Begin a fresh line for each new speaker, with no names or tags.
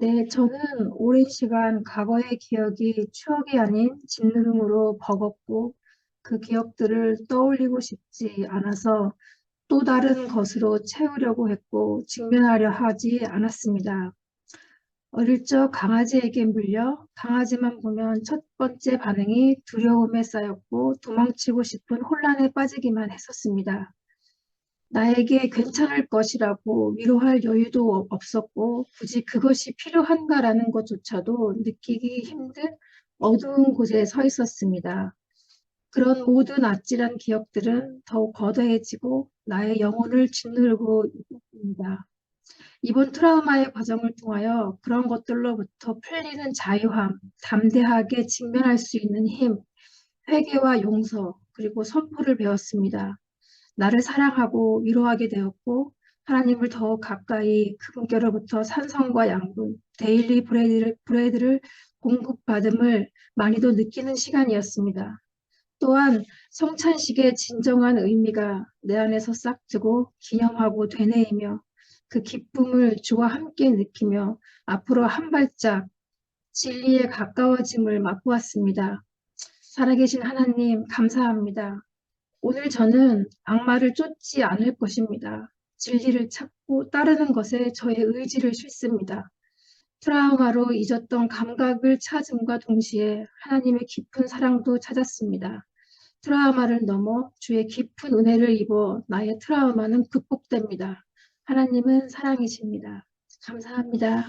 네, 저는 오랜 시간 과거의 기억이 추억이 아닌 짓누름으로 버겁고 그 기억들을 떠올리고 싶지 않아서 또 다른 것으로 채우려고 했고 직면하려 하지 않았습니다. 어릴 적 강아지에게 물려 강아지만 보면 첫 번째 반응이 두려움에 쌓였고 도망치고 싶은 혼란에 빠지기만 했었습니다. 나에게 괜찮을 것이라고 위로할 여유도 없- 없었고 굳이 그것이 필요한가라는 것조차도 느끼기 힘든 어두운 곳에 서 있었습니다. 그런 모든 아찔한 기억들은 더욱 거대해지고 나의 영혼을 짓누르고 있습니다. 이번 트라우마의 과정을 통하여 그런 것들로부터 풀리는 자유함, 담대하게 직면할 수 있는 힘, 회개와 용서, 그리고 선포를 배웠습니다. 나를 사랑하고 위로하게 되었고 하나님을 더욱 가까이 그분께로부터 산성과 양분, 데일리 브레드를, 브레드를 공급받음을 많이도 느끼는 시간이었습니다. 또한 성찬식의 진정한 의미가 내 안에서 싹트고 기념하고 되뇌이며 그 기쁨을 주와 함께 느끼며 앞으로 한 발짝 진리에 가까워짐을 맛보았습니다. 살아계신 하나님 감사합니다. 오늘 저는 악마를 쫓지 않을 것입니다. 진리를 찾고 따르는 것에 저의 의지를 싣습니다. 트라우마로 잊었던 감각을 찾음과 동시에 하나님의 깊은 사랑도 찾았습니다. 트라우마를 넘어 주의 깊은 은혜를 입어 나의 트라우마는 극복됩니다. 하나님은 사랑이십니다. 감사합니다.